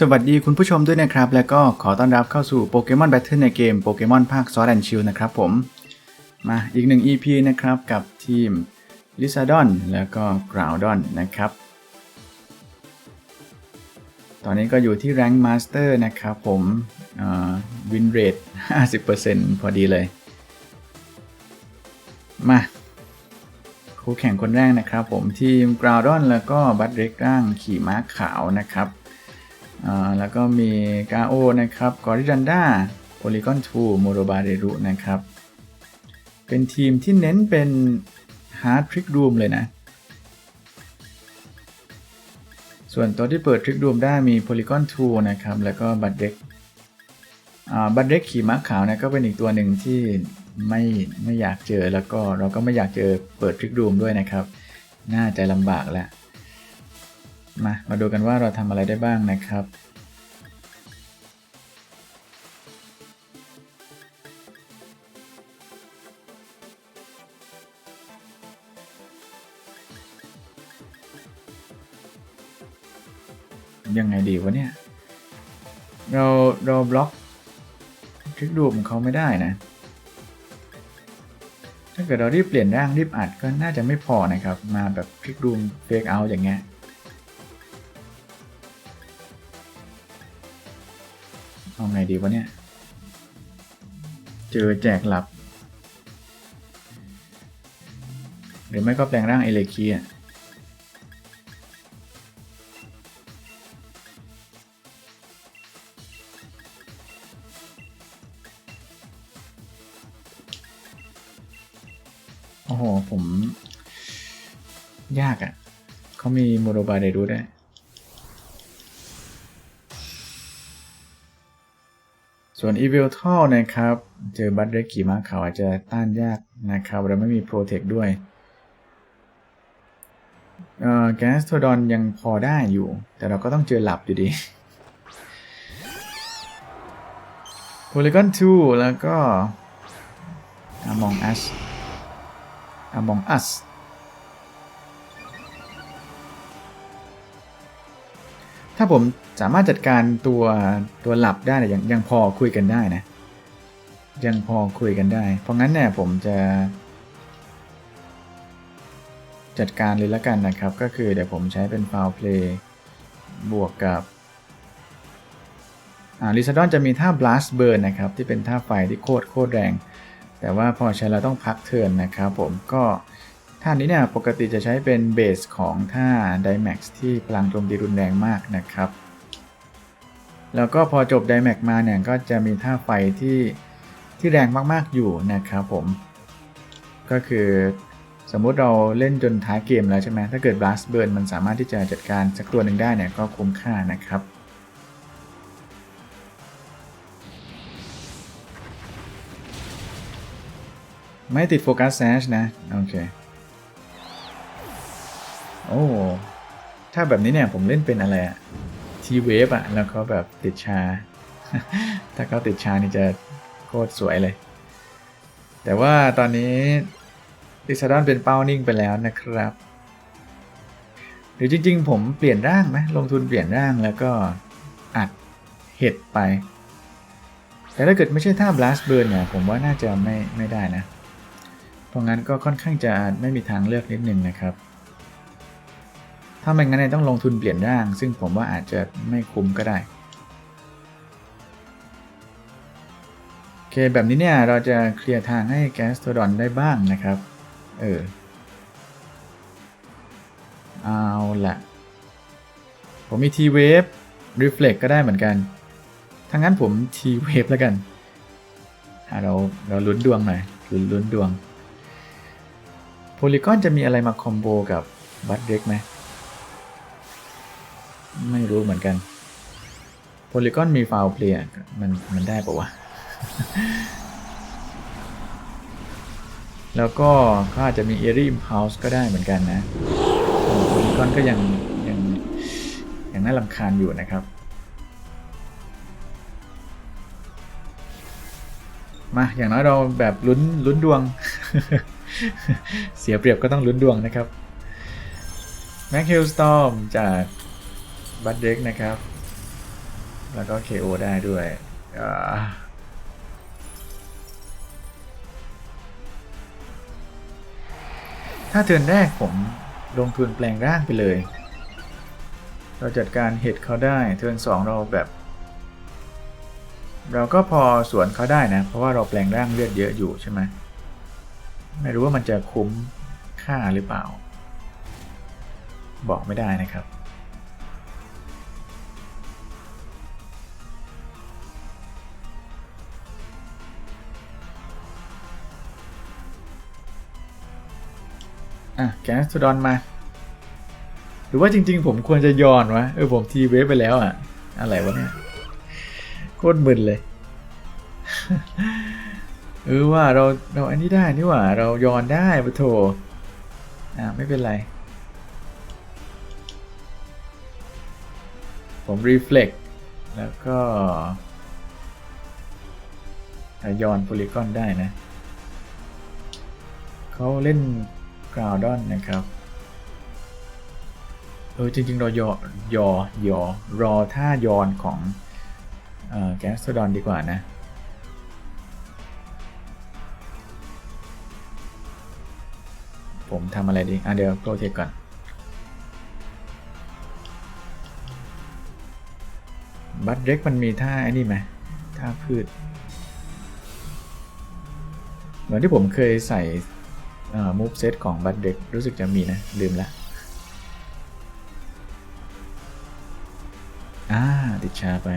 สวัสดีคุณผู้ชมด้วยนะครับ แล้วก็ขอต้อนรับเข้าสู่โปเกมอนแบทเทิลในเกมโปเกมอนภาคซอ d แอนชิลนะครับผม มาอีกหนึ่ง EP นะครับกับทีมลิซาดอนแล้วก็กราวดอนนะครับ ตอนนี้ก็อยู่ที่แรงค์มาสเตอร์นะครับผมวินเรท50%พอดีเลย มาคู่แข่งคนแรกนะครับผมทีมกราวดอนแล้วก็บัตเร็กร่างขี่ม้าขาวนะครับ แล้วก็มีกาโอนะครับกอริจันดาโพลีกอนทูโมโรบาเรรุนะครับ เป็นทีมที่เน้นเป็นฮาร์ดทริกรูมเลยนะ ส่วนตัวที่เปิดทริกรูมได้มีโพลีกอนทูนะครับ แล้วก็บัตเด็กบัตเด็กขี่ม้าขาวนะก็เป็นอีกตัวหนึ่งที่ไม่ไม่อยากเจอแล้วก็เราก็ไม่อยากเจอเปิดทริกรูมด้วยนะครับ น่าจะลำบากแล้ว มา มาดูกันว่าเราทำอะไรได้บ้างนะครับ ยังไงดีวะเนี่ย เราเราบล็อกทริกดูของเขาไม่ได้นะ ถ้าเกิดเรารีบเปลี่ยนร่างรีบอัดก็น่าจะไม่พอนะครับ มาแบบทริกดูมเฟกเอาอย่างเงี้ย ดีวะเนี่ย เจอแจกหลับ หรือไม่ก็แปลงร่างเอเลคีอะโอ้โห ผม ยากอะ่ะ เขามีโมโรบาเดรูด้วย ส่วน e v i l t a l นะครับ เจอบัตเรกขี่ม้าขาอาจจะต้านยากนะครับเราไม่มีโปรเทคด้วยแกสโทดอนยังพอได้อยู่ แต่เราก็ต้องเจอหลับอยู่ดี Polygon 2แล้วก็ Among Us Among Us ถ้าผมสามารถจัดการตัวตัวหลับได้เนี่ยยังยังพอคุยกันได้นะ ยังพอคุยกันได้ เพราะงั้นเนี่ยผมจะ จัดการเลยละกันนะครับ ก็คือเดี๋ยวผมใช้เป็นฟาวเพลย์บวกกับอ่าลิซาดอนจะมีท่า blast burn นะครับ ที่เป็นท่าไฟที่โคตรโคตรแรง แต่ว่าพอใช้เราต้องพักเทิร์นนะครับผมก็ ท่านี้เนี่ยปกติจะใช้เป็นเบสของท่า Dimax ที่พลังโจมตีรุนแรงมากนะครับ แล้วก็พอจบ Dimax มาเนี่ยก็จะมีท่าไฟที่ที่แรงมากๆอยู่นะครับผม ก็คือสมมุติเราเล่นจนท้ายเกมแล้วใช่ไหมถ้าเกิด Blast Burn มันสามารถที่จะจัดการสักตัวหนึ่งได้เนี่ยก็คุ้มค่านะครับไม่ติดโฟกัสแซชนะ โอเค โอ้ ถ้าแบบนี้เนี่ยผมเล่นเป็นอะไรอะทีเวฟอะแล้วก็แบบติดชา ถ้าเขาติดชานี่จะโคตรสวยเลย แต่ว่าตอนนี้ดิซาดอนเป็นเป้านิ่งไปแล้วนะครับ หรือจริงๆ ผมเปลี่ยนร่างไหมลงทุนเปลี่ยนร่างแล้วก็อัดเห็ดไป แต่ถ้าเกิดไม่ใช่ท่า blast burn เนี่ยผมว่าน่าจะไม่ไม่ได้นะ เพราะงั้นก็ค่อนข้างจะไม่มีทางเลือกนิดนึงนะครับ ถ้าไม่งั้นเนี่ยต้องลงทุนเปลี่ยนร่าง ซึ่งผมว่าอาจจะไม่คุ้มก็ได้โอเคแบบนี้เนี่ยเราจะเคลียร์ทางให้แกสโทดอนได้บ้างนะครับ เออ เอาละผมมี T-Wave Reflect ก็ได้เหมือนกันถ้างั้นผม T-Wave แล้วกันอะเราเราลุ้นดวงหน่อยลุ้นลุ้นดวงโพลีกอนจะมีอะไรมาคอมโบกับบัตเด็กไหม ไม่รู้เหมือนกันโพลีกอนมีฟาวเพลียมันมันได้ปะวะ แล้วก็เขาอาจจะมีเอรี่อิมพ l ลส์ก็ได้เหมือนกันนะโพลีกอนก็ยังยังยังน่าลำคาญอยู่นะครับ มาอย่างน้อยเราแบบลุ้นลุ้นดวง เสียเปรียบก็ต้องลุ้นดวงนะครับแม็กเฮลสตอมจาก บัตเด็กนะครับ แล้วก็ KO ได้ด้วยถ้าเทิร์นแรกผมลงทุนแปลงร่างไปเลย เราจัดการเห็ดเขาได้เทิร์นสองเราแบบ เราก็พอสวนเขาได้นะ เพราะว่าเราแปลงร่างเลือดเยอะอยู่ใช่ไหมไม่รู้ว่ามันจะคุ้มค่าหรือเปล่า บอกไม่ได้นะครับ อะแกสโซดอนมา หรือว่าจริง ๆ ผมควรจะย้อนวะ เออผมทีเวฟไปแล้วอะ อะไรวะเนี่ย โคตรมึนเลย เออว่าเราเราอันนี้ได้นี่หว่า เราย้อนได้ปะโถอ่าไม่เป็นไร ผมรีเฟล็กแล้วก็ย้อนโพลีกอนได้นะเขาเล่น กราวดอนนะครับ เออจริงๆเรายอยอยอรอท่ายอนของแก๊สโซดอนดีกว่านะ ผมทำอะไรดี อะเดี๋ยวโปรเทคก่อน บัตเด็กมันมีท่าไอ้นี่ไหมท่าพืช เหมือนที่ผมเคยใส่ มูฟเซตของบัตเด็กรู้สึกจะมีนะ ลืมละอ่าติดชาไป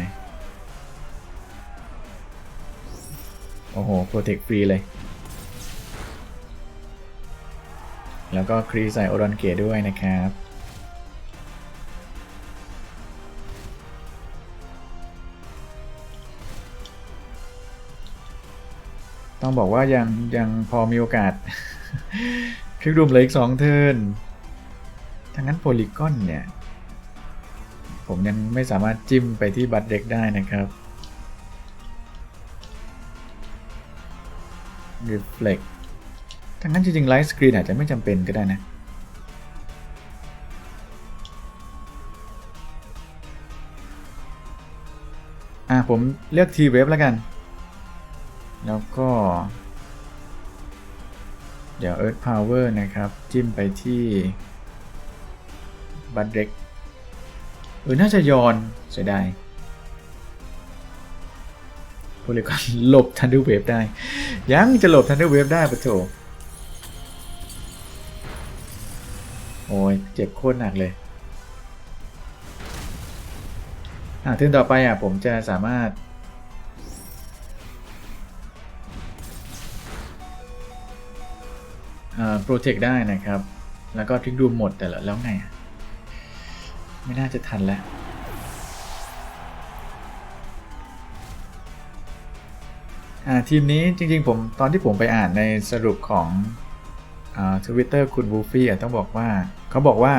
โอ้โหโปรเทคฟรีเลย แล้วก็ครีใส่โอรอนเกตด้วยนะครับต้องบอกว่ายังยังพอมีโอกาส คลิกดูมเหลยอีกสองเทิร์นทั้งนั้นโพลีกอนเนี่ย ผมยังไม่สามารถจิ้มไปที่บัตรเด็กได้นะครับ Reflect ทั้งนั้นจริงๆไลฟ์สกรีนอาจจะไม่จำเป็นก็ได้นะ อะผมเลือก T Wave แล้วกัน แล้วก็ เดี๋ยว Earth Power นะครับ จิ้มไปที่บัตเด็กเออน่าจะยอนเสียดายโพลีกอนหลบ Thunder Wave ได้ ยังจะหลบ Thunder Wave ได้ปะโถโอ้ยเจ็บโคตรหนักเลยอะทึ่งต่อไปอะผมจะสามารถ โปรเทคได้นะครับ แล้วก็ทริกดูหมดแต่ละแล้วไง ไม่น่าจะทันแล้วทีมนี้จริงๆผมตอนที่ผมไปอ่านในสรุปของทวิตเตอร์คุณวูฟี่ต้องบอกว่าเขาบอกว่า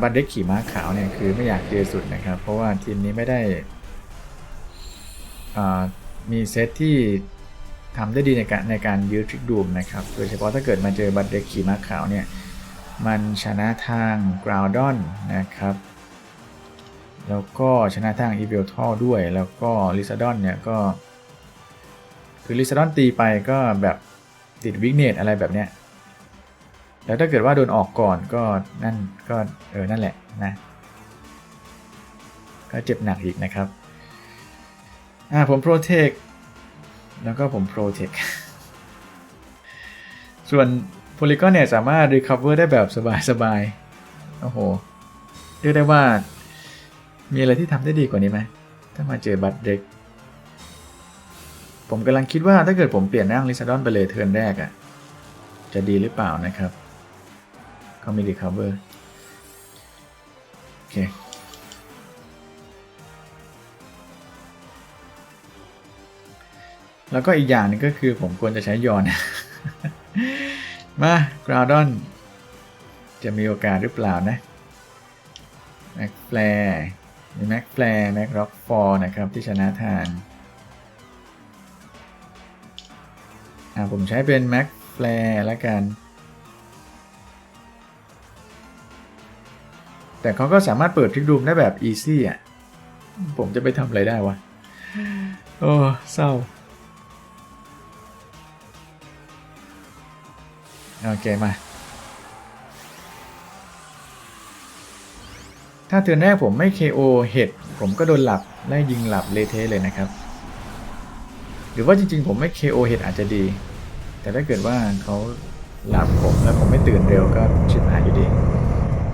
บันเด็กขี่ม้าขาวเนี่ยคือไม่อยากเจอสุดนะครับ เพราะว่าทีมนี้ไม่ได้มีเซตที่ ทำได้ดีในการในการยื้อทริกดูมนะครับ โดยเฉพาะถ้าเกิดมาเจอบันเด็กขี่ม้าขาวเนี่ย มันชนะทางกราวดอนนะครับ แล้วก็ชนะทางอีเวลทอด้วย แล้วก็ลิซาดอนเนี่ยก็ คือลิซาดอนตีไปก็แบบติดวิกเนตอะไรแบบเนี้ย แล้วถ้าเกิดว่าโดนออกก่อนก็นั่นก็เออนั่นแหละนะ ก็เจ็บหนักอีกนะครับ อ่าผมโปรเทค แล้วก็ผมโปรเทคส่วนโพลีกอนเนี่ยสามารถ recover ได้แบบสบายๆ โอ้โห เรียกได้ว่า มีอะไรที่ทำได้ดีกว่านี้ไหม ถ้ามาเจอบัตเด็ก ผมกำลังคิดว่าถ้าเกิดผมเปลี่ยนร่างลิซาดอนไปเลยเทิร์นแรกอะ่ะ จะดีหรือเปล่านะครับ ก็มี recover โอเค แล้วก็อีกอย่างหนึงก็คือผมควรจะใช้ยอน มากราวดอน จะมีโอกาสหรือเปล่านะแม็กแฟร์มีแม็กแฟร์แม็กร็อกฟอร์นะครับที่ชนะทานอ่าผมใช้เป็นแม็กแฟร์ล้วกัน แต่เขาก็สามารถเปิดทริกดูมได้แบบอีซี่อะ ผมจะไปทำอะไรได้วะ โอ้ เศร้า โอเคมา ถ้าเทือนแรกผมไม่ KO เห็ดผมก็โดนหลับไล่ยิงหลับเลเทเลยนะครับ หรือว่าจริงๆ ผมไม่ KO เห็ดอาจจะดี แต่ถ้าเกิดว่าเขาหลับผมแล้วผมไม่ตื่นเร็วก็ชิบหายอยู่ดี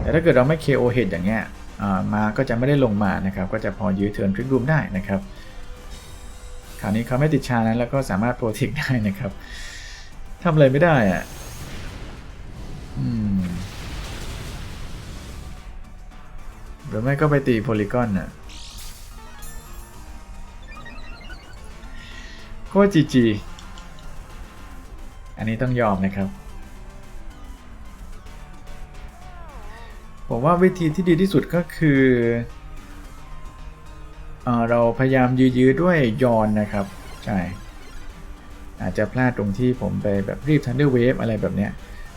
แต่ถ้าเกิดเราไม่ KO เห็ดอย่างเงี้ยมาก็จะไม่ได้ลงมานะครับ ก็จะพอยื้อเทิร์นทริกรูมได้นะครับคราวนี้เขาไม่ติดชานั้นแล้วก็สามารถโปรเทคได้นะครับทำอะไรไม่ได้อะ หรือไม่ก็ไปตีโพลีกอนน่ะโคจีจี อันนี้ต้องยอมนะครับ ผมว่าวิธีที่ดีที่สุดก็คือเอ่อเราพยายามยื้อๆด้วยยอนนะครับ ใช่ อาจจะพลาดตรงที่ผมไปแบบรีบ Thunder Wave อะไรแบบเนี้ย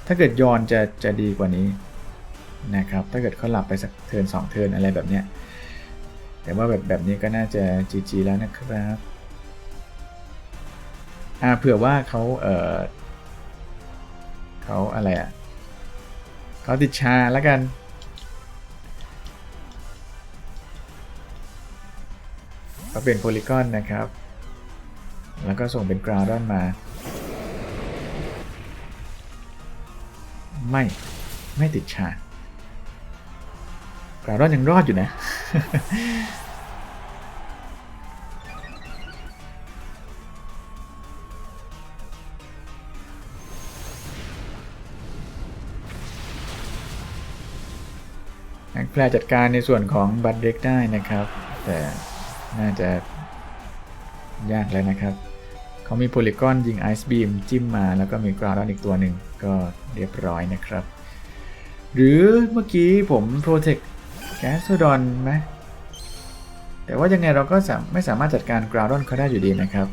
ถ้าเกิดยอนจะจะดีกว่านี้ นะครับถ้าเกิดเขาหลับไปสักเทินสองเทินอะไรแบบเนี้ยแต่ว่าแบบแบบนี้ก็น่าจะ GG แล้วนะครับอ่าเผื่อว่าเขาเออเขาอะไรอะเขาติดชาแล้วกันก็เป็นโพลีกอนนะครับ แล้วก็ส่งเป็นกราวดอนมา ไม่ ไม่ติดชาก กราดอนยังรอดอยู่นะ แปลจัดการในส่วนของบัตเด็กได้นะครับ แต่น่าจะยากแล้วนะครับ เขามีโพลีกอนยิงไอซ์บีมจิ้มมาแล้วก็มีกราดอนอีกตัวหนึ่งก็เรียบร้อยนะครับ หรือเมื่อกี้ผมโปรเทค แกสโซดอนไหมแต่ว่ายังไงเราก็ไม่สามารถจัดการกราวดอนเขาได้อยู่ดีนะครับ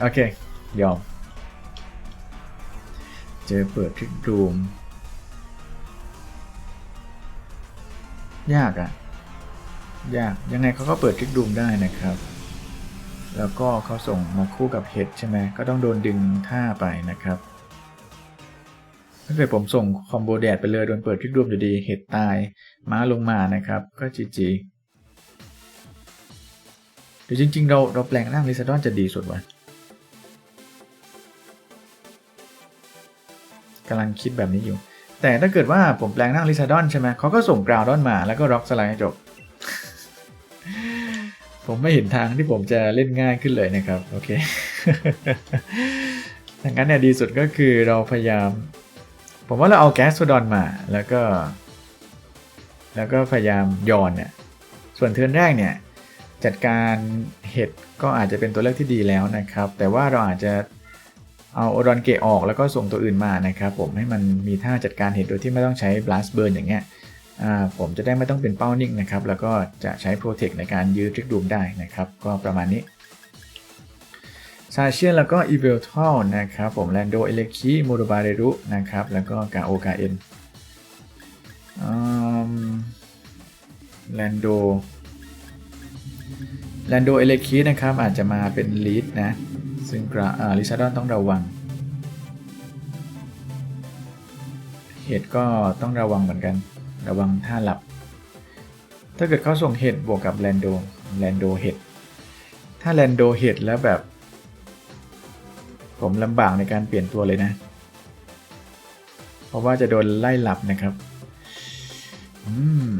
โอเค ยอม เจอเปิดทริกรูม ยากอะยาก ยังไงเขาก็เปิดทริกรูมได้นะครับ แล้วก็เขาส่งมาคู่กับเฮดใช่ไหมก็ต้องโดนดึงท่าไปนะครับ ถ้าเกิดผมส่งคอมโบแดดไปเลยโดนเปิดทริกรูมอยู่ดีเฮดตายม้าลงมานะครับ ก็จีจีหรือจริง ๆ เราเราแปลงร่างลิซาดอนจะดีสุดวะกำลังคิดแบบนี้อยู่ แต่ถ้าเกิดว่าผมแปลงร่างลิซาดอนใช่ไหมเขาก็ส่งกราวดอนมาแล้วก็ร็อกสไลด์ให้จบ ผมไม่เห็นทางที่ผมจะเล่นง่ายขึ้นเลยนะครับ โอเคดังนั้นเนี่ยดีสุดก็คือเราพยายาม ผมว่าเราเอาแก๊สโซดอนมาแล้วก็ แล้วก็พยายามยอนเนี่ยส่วนเทิร์นแรกเนี่ยจัดการเห็ดก็อาจจะเป็นตัวเลือกที่ดีแล้วนะครับ แต่ว่าเราอาจจะเอาโอรอนเกะออกแล้วก็ส่งตัวอื่นมานะครับ ผมให้มันมีท่าจัดการเห็ดโดยที่ไม่ต้องใช้ blast burn อย่างเงี้ยผมจะได้ไม่ต้องเป็นเป้านิ่งนะครับ แล้วก็จะใช้ protect ในการยื้อทริกดูมได้นะครับ ก็ประมาณนี้ ซาเชียนแล้วก็ e v i l t a l นะครับผมแลนโดเอเลคิโมโดบาเรรุนะครับแล้วก็กาโอกาเอ็นแลนโดแลนโดเอเลคินะครับ อาจจะมาเป็นลีดนะ ซึ่งกระลิซาดอนต้องระวังเห็ดก็ต้องระวังเหมือนกัน ระวังท่าหลับ ถ้าเกิดเขาส่งเห็ดบวกกับแลนโดแลนโดเห็ดถ้าแลนโดเห็ดแล้วแบบ ผมลำบากในการเปลี่ยนตัวเลยนะ เพราะว่าจะโดนไล่หลับนะครับ อืม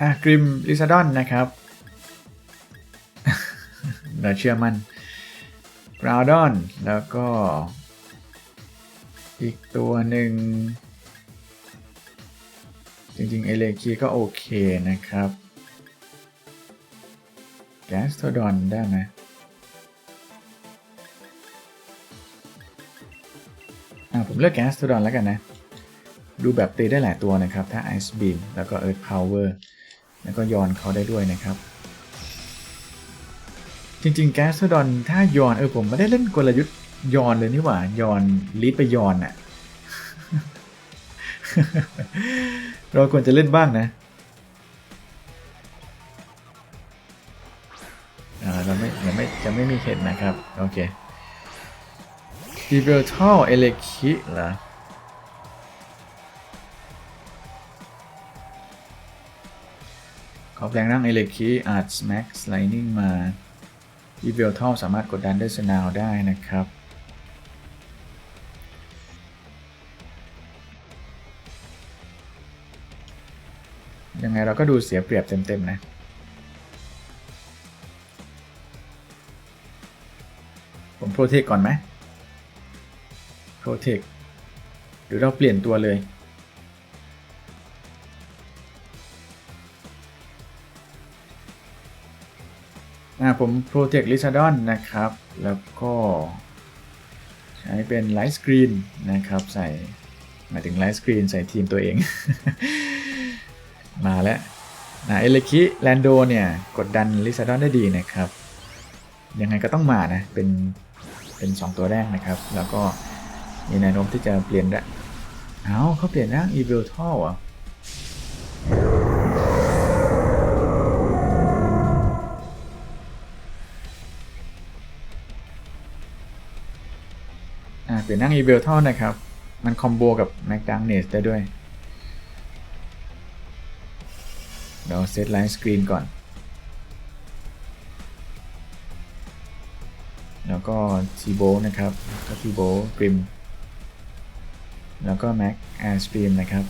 อะกริมลิซาดอนนะครับ เราเชื่อมัน กราวดอน แล้วก็ อีกตัวหนึ่ง จริงๆ เอเลคีก็โอเคนะครับ แกสโทดอนได้ไหมอะผมเลือกแกสโทดอนแล้วกันนะ ดูแบบตีได้หลายตัวนะครับ ถ้า Ice Beam แล้วก็ Earth Power แล้วก็ยอนเขาได้ด้วยนะครับ จริงๆแกสโทดอนถ้ายอนเออผมไม่ได้เล่นกลยุทธ์ยอนเลยนี่หว่ายอนลีดไปยอนอะเราควรจะเล่นบ้างนะเราไม่ยังไม่จะไม่มีเห็นนะครับ โอเค d e v e l t a l e l e k i เหรอเขาแปลงร่างเอเลคีอาร์ตสแม็กสไลนิ่งมา อีเวลทอลสามารถกดดันด้วยสนาวได้นะครับ ยังไงเราก็ดูเสียเปรียบเต็ม ๆ นะผมโปรเทคก่อนไหมโปรเทคหรือเราเปลี่ยนตัวเลย อ่าผมโปรเจกต์ลิซาดอนนะครับ แล้วก็ใช้เป็นไลท์สกรีนนะครับ ใส่หมายถึงไลท์สกรีนใส่ทีมตัวเอง มาแล้วนะเอเลคิแลนโดเนี่ย กดดันลิซาดอนได้ดีนะครับ ยังไงก็ต้องมานะ เป็น เป็น 2 ตัวแรกนะครับ แล้วก็มีแนวโน้มที่จะเปลี่ยนได้เอาเขาเปลี่ยนร่างอีเวลทัลอะ อ่าเปนั่งอีเวลท่อนะครับ มันคอมโบกับแม็กดังเนสได้ด้วยเดี๋ยวเซตไลน์สกรีนก่อน แล้วก็ทีโบนะครับก็ทีโบกริม แล้วก็แม็กแอร์สตรีมนะครับ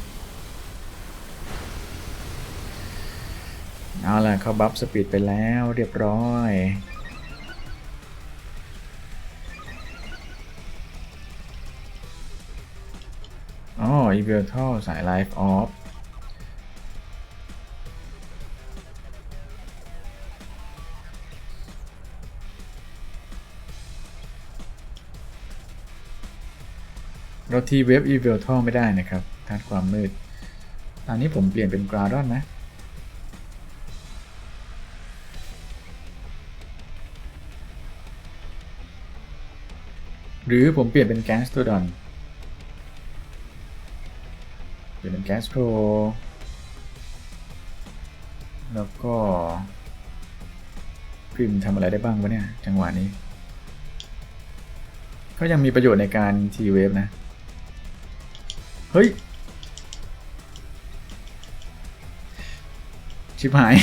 เอาล่ะเขาบัฟสปีดไปแล้วเรียบร้อย อ๋อ e v i l t a l สาย Life Off เราทีเว็บ e v i l t a l ไม่ได้นะครับธาตุความมืดตอนนี้ผมเปลี่ยนเป็น g r a d o n นะ หรือผมเปลี่ยนเป็น g a s t r o d o n เปลี่ยน เป็นแก๊สโ o แล้วก็พิมพ์ทำอะไรได้บ้างวะเนี่ย จังหวะนี้ ก็ยังมีประโยชน์ในการทีเวฟนะ เฮ้ย ชิบหาย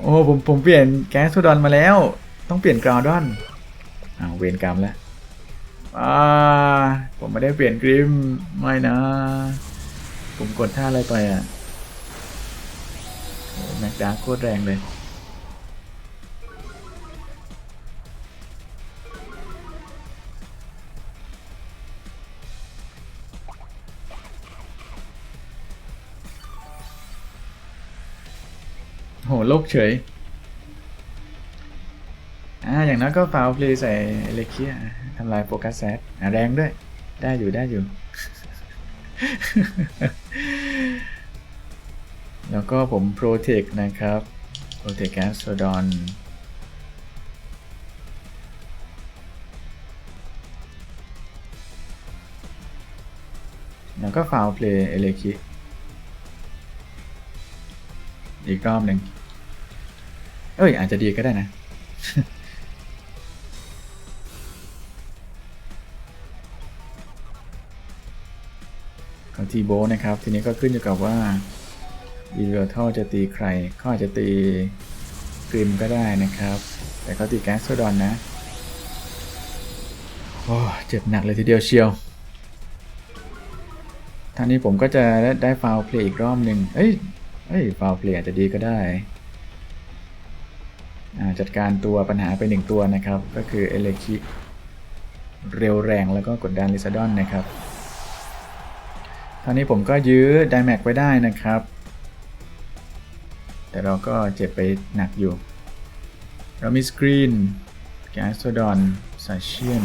โอ้ผมผมเปลี่ยนแก๊สโซดอนมาแล้ว ต้องเปลี่ยนกราวดอนอ้าวเวรกรรมแล้ว อ่าผมไม่ได้เปลี่ยนกริมไม่นะ ผมกดท่าอะไรไปอะโอ้แม็กดาร์คโคตรแรงเลยโหโลกเฉย อ่าอย่างนั้นก็ฟาวเพลย์ใส่เลเคียทำลายโฟกัสแซดแรงด้วย ได้อยู่ได้อยู่ แล้วก็ผมโปรเทคนะครับโปรเทคแกสโซดอนแล้วก็ฟาวเพลย์เอเลคิอีกรอบหนึ่งเอ้ย อาจจะดีก็ได้นะ ของทีโบนะครับ ทีนี้ก็ขึ้นอยู่กับว่าอีเวลท่อจะตีใครเขาอาจจะตีกริมก็ได้นะครับ แต่เขาตีแก๊สโซดอนนะโอ้เจ็บหนักเลยทีเดียวเชียวท่านี้ผมก็จะได้ฟาวเพลย์อีกรอบหนึ่งเอ้ยเอ้ยฟาวเพลย์อาจจะดีก็ได้อ่าจัดการตัวปัญหาไปหนึ่งตัวนะครับ ก็คือเอเลคิเร็วแรงแล้วก็กดดันลิซาดอนนะครับ ตอนนี้ผมก็ยื้อ d แม็กไว้ได้นะครับ แต่เราก็เจ็บไปหนักอยู่ เรามีสกรีนแกสโซดอนซาเชียน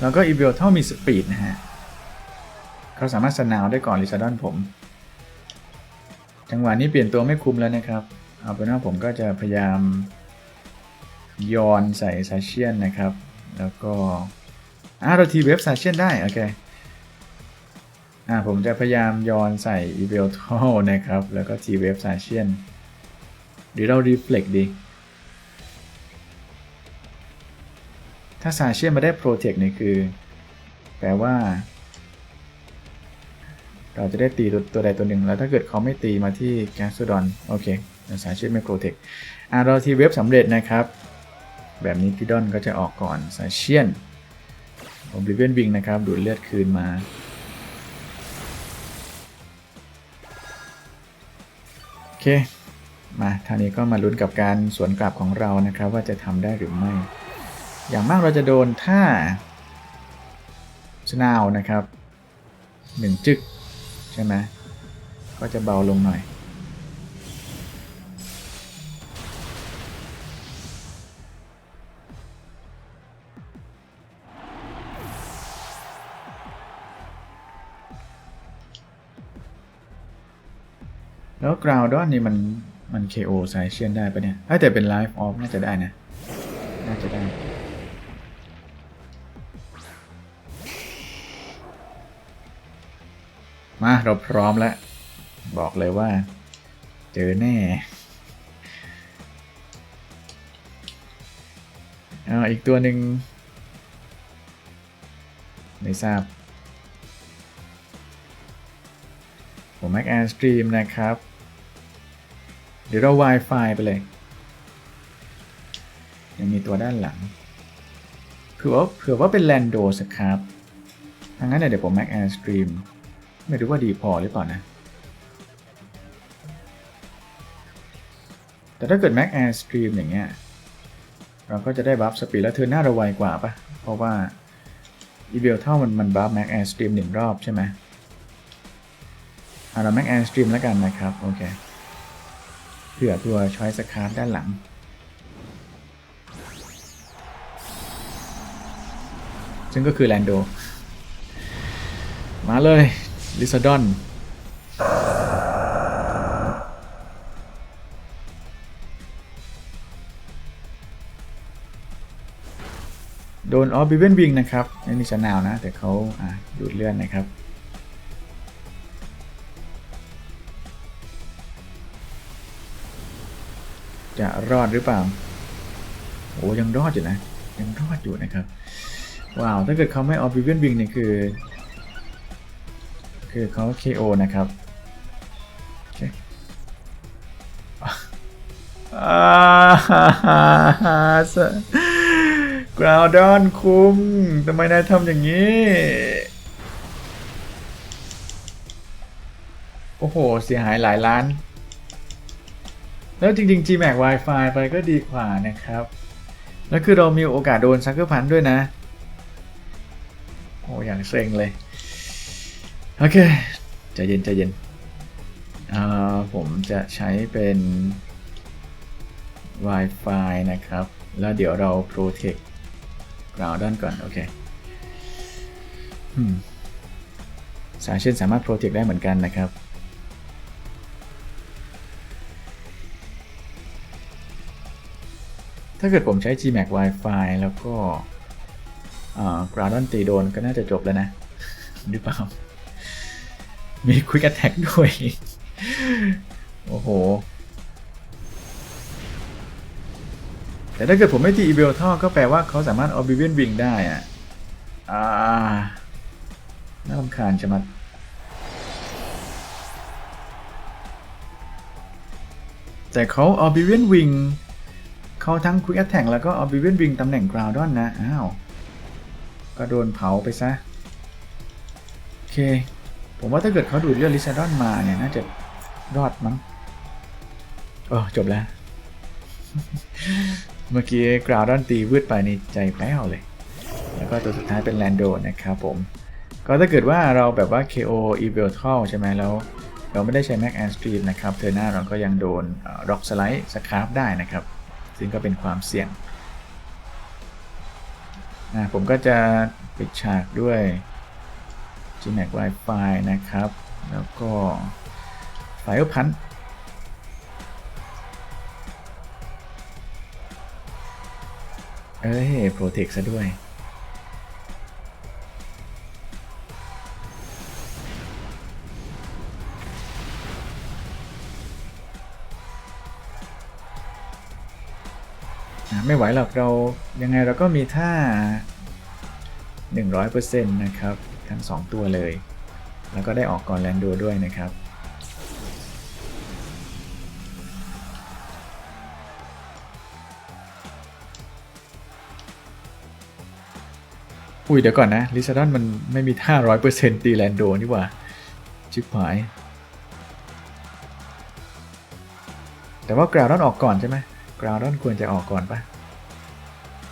แล้วก็อีเวลเท่ามีสปีดนะฮะ เขาสามารถสนาวได้ก่อนลิซาดอนผม จังหวะนี้เปลี่ยนตัวไม่คุมแล้วนะครับ เอาเป็นว่าผมก็จะพยายาม ยอนใส่ซาเชียนนะครับ แล้วก็อ่าเราทีเว็บซาเชียนได้ โอเคอ่าผมจะพยายามยอนใส่อีเวลท่านะครับ แล้วก็ทีเว็บซาเชียนหรือเรารีเฟล็กดีถ้าซาเชียนมาได้โปรเทคนี่คือ แปลว่า เราจะได้ตีตัวตัวใดตัวหนึ่ง แล้วถ้าเกิดเขาไม่ตีมาที่แกสโซดอน โอเคซาเชียนไม่โปรเทคอ่าเราทีเว็บสำเร็จนะครับ แบบนี้พี่ดอนก็จะออกก่อนซาเชียนผมริเวนวิงนะครับ ดูดเลือดคืนมา โอเค มาทางนี้ก็มาลุ้นกับการสวนกลับของเรานะครับ ว่าจะทำได้หรือไม่ อย่างมากเราจะโดนท่าสนาวนะครับหนึ่งจึก ใช่ไหมก็จะเบาลงหน่อย แล้วกราวดอนนี่มันมัน KO ไซเชียนได้ปะเนี่ยเอ้ยแต่เป็น Life Off น่าจะได้นะ น่าจะได้ มาเราพร้อมแล้ว บอกเลยว่า เจอแน่เอาอีกตัวหนึ่งไม่ทราบ ผม Mac Air Stream นะครับ เดี๋ยวเรา Wi-Fi ไปเลย ยังมีตัวด้านหลังเผื่อว่าเผื่อว่าเป็นแลนโดสครับทางนั้นเดี๋ยวผม Mac Air Stream ไม่รู้ว่าดีพอหรือเปล่านะ แต่ถ้าเกิด Mac Air Stream อย่างเงี้ย เราก็จะได้บัฟสปีดแล้วเธอหน้าเราไวกว่าปะเพราะว่าอีเบลเท่ามันมันบัฟ Mac Air Stream หนึ่งรอบใช่ไหมเอาเรา Mac Air Stream แล้วกันนะครับ โอเค ผื่อตัวช้อยสคาร์ด้านหลัง ซึ่งก็คือแลนโด มาเลย ลิซาดอน โดนออฟบิเวนวิงนะครับ ไม่มีชนาวนะ แต่เขาอะดูดเลื่อนนะครับ จะรอดหรือเปล่า โอ้ยังรอดอยู่นะ ยังรอดอยู่นะครับ ว้าว ถ้าเกิดเขาไม่ออฟบิเวนวิงเนี่ยคือ คือเขา KO นะครับโอเคอ่ากราวดอนคุ้มทำไมนายทำอย่างนี้ โอ้โห เสียหายหลายล้าน แล้วจริงๆ Gmac Wi-Fi ไปก็ดีกว่านะครับ แล้วคือเรามีโอกาสโดนซักเกอร์พันด้วยนะ โอ้อย่างเซ็งเลย โอเคใจเย็นใจเย็นอ่าผมจะใช้เป็น Wi-Fi นะครับ แล้วเดี๋ยวเรา Protect กราวด้านก่อน โอเคสายเช่นสามารถ Protect ได้เหมือนกันนะครับ ถ้าเกิดผมใช้ Gmac Wi-Fi แล้วก็กราดอนตีโดนก็น่าจะจบแล้วนะ หรือเปล่า มี Quick Attack ด้วย โอ้โห แต่ถ้าเกิดผมไม่ตีอีเบลท่อก็แปลว่าเขาสามารถ Oblivion Wing ได้อะ อ่า น่ารำคาญช่ไหมดแต่เขา Oblivion Wing เขาทั้ง Quick Attack แล้วก็ Oblivion Wing ตำแหน่ง Groudon นะ อ้าว ก็โดนเผาไปซะ โอเค ผมว่าถ้าเกิดเขาดูดเลือดลิซาดอนมาเนี่ย น่าจะรอดมั้งโอ้จบแล้ว เมื่อกี้กราวดอนตีวืดไปในใจแป้วเลย แล้วก็ตัวสุดท้ายเป็นแลนโดนะครับผม ก็ถ้าเกิดว่าเราแบบว่า KO e v i l t a l ใช่ไหมแล้วเราไม่ได้ใช้ Mac and Stream นะครับ เทอร์หน้าเราก็ยังโดน Rock Slide สครับได้นะครับ ซึ่งก็เป็นความเสี่ยงผมก็จะปิดฉากด้วย Gmac Wi-Fi นะครับ แล้วก็ File Punch เอ้ย Protect ซะด้วย อะไม่ไหวหรอกเรายังไงเราก็มีท่า 100%นะครับ ทั้ง 2 ตัวเลย แล้วก็ได้ออกก่อนแลนโดด้วยนะครับ อุ้ยเดี๋ยวก่อนนะลิซาดอนมันไม่มีท่า 100%ตีแลนโดนี่หว่า ชิบหายแต่ว่ากราวดอนออกก่อนใช่ไหมกราวดอนควรจะออกก่อนปะ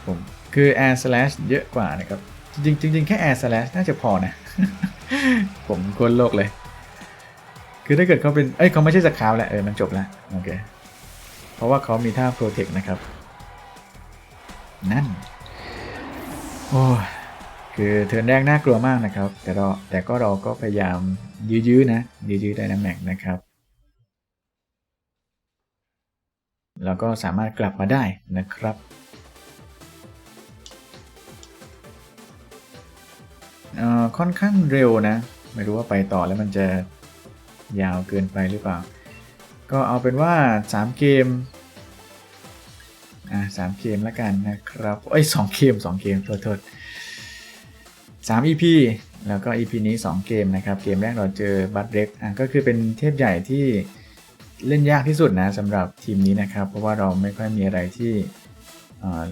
ผมคือ Air Slash เยอะกว่านะครับ จริงจริงแค่ Air Slash น่าจะพอนะ ผมคนโลกเลย คือถ้าเกิดเขาเป็น เอ้ยเขาไม่ใช่สคาวแล้วเออ มันจบแล้ว โอเค เพราะว่าเขามีท่า Protect นะครับ นั่น โอ้คือเทิร์นแรกน่ากลัวมากนะครับ แต่เราแต่ก็เราก็พยายามยื้อๆนะ ยื้อๆไดนามิกนะครับแล้วก็สามารถกลับมาได้นะครับ ค่อนข้างเร็วนะ ไม่รู้ว่าไปต่อแล้วมันจะยาวเกินไปหรือเปล่า ก็เอาเป็นว่า 3 เกมอ่าสามเกมแล้วกันนะครับเอ้ยสองเกมสองเกมโทษโทษสาม EP แล้วก็ EP นี้ 2 เกมนะครับ เกมแรกเราเจอบัตเร็กอะก็คือเป็นเทพใหญ่ที่เล่นยากที่สุดนะสำหรับทีมนี้นะครับ เพราะว่าเราไม่ค่อยมีอะไรที่อ่า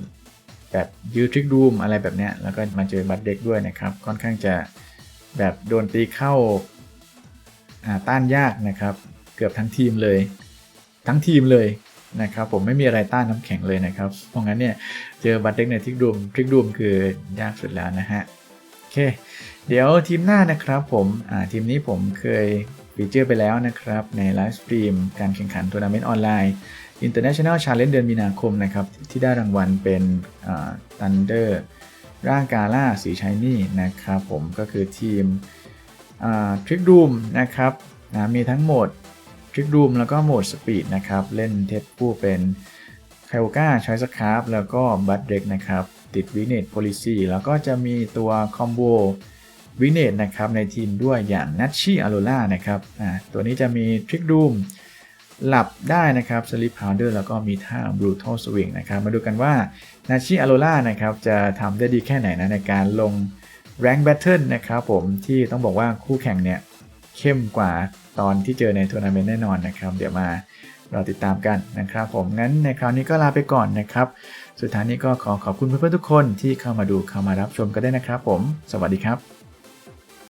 แบบยืดทริกดูมอะไรแบบเนี้ยแล้วก็มาเจอบัตเด็กด้วยนะครับ ค่อนข้างจะแบบโดนตีเข้าอ่าต้านยากนะครับ เกือบทั้งทีมเลย ทั้งทีมเลยนะครับผมไม่มีอะไรต้านน้ำแข็งเลยนะครับ เพราะงั้นเนี่ยเจอบัตเด็กในทริกดูมทริกดูมคือยากสุดแล้วนะฮะโอเค เดี๋ยวทีมหน้านะครับผมอ่าทีมนี้ผมเคยฟีเจอร์ไปแล้วนะครับ ในไลฟ์สตรีมการแข่งขันทัวร์นาเมนต์ออนไลน์ International Challenge เดือนมีนาคมนะครับ ที่ได้รางวัลเป็นตันเดอร์ร่างกาล่าสีชายนี่นะครับผมก็คือทีมทริกดูมนะครับนะมีทั้งโหมดทริกดูมแล้วก็โหมดสปีดนะครับ เล่นเทปผู้เป็นไคโอก้าชอยสคาร์แล้วก็บัตเด็กนะครับ ติดวินเนตโพลิซีแล้วก็จะมีตัวคอมโบวินเนตนะครับในทีมด้วยอย่างนัชชีอโรล่านะครับตัวนี้จะมีทริกดูม หลับได้นะครับ Sleep Powder แล้วก็มีท่า Brutal Swing นะครับ มาดูกันว่านาชิอโ o ล่านะครับจะทำได้ดีแค่ไหนนะในการลง Rank Battle นะครับผมที่ต้องบอกว่าคู่แข่งเนี่ยเข้มกว่าตอนที่เจอในทัวร์นาเมนต์แน่นอนนะครับ เดี๋ยวมาเราติดตามกันนะครับผมงั้นในคราวนี้ก็ลาไปก่อนนะครับ สุดท้ายนี้ก็ขอขอบคุณเพื่อนๆทุกคนที่เข้ามาดูเข้ามารับชมกันได้นะครับผม สวัสดีครับ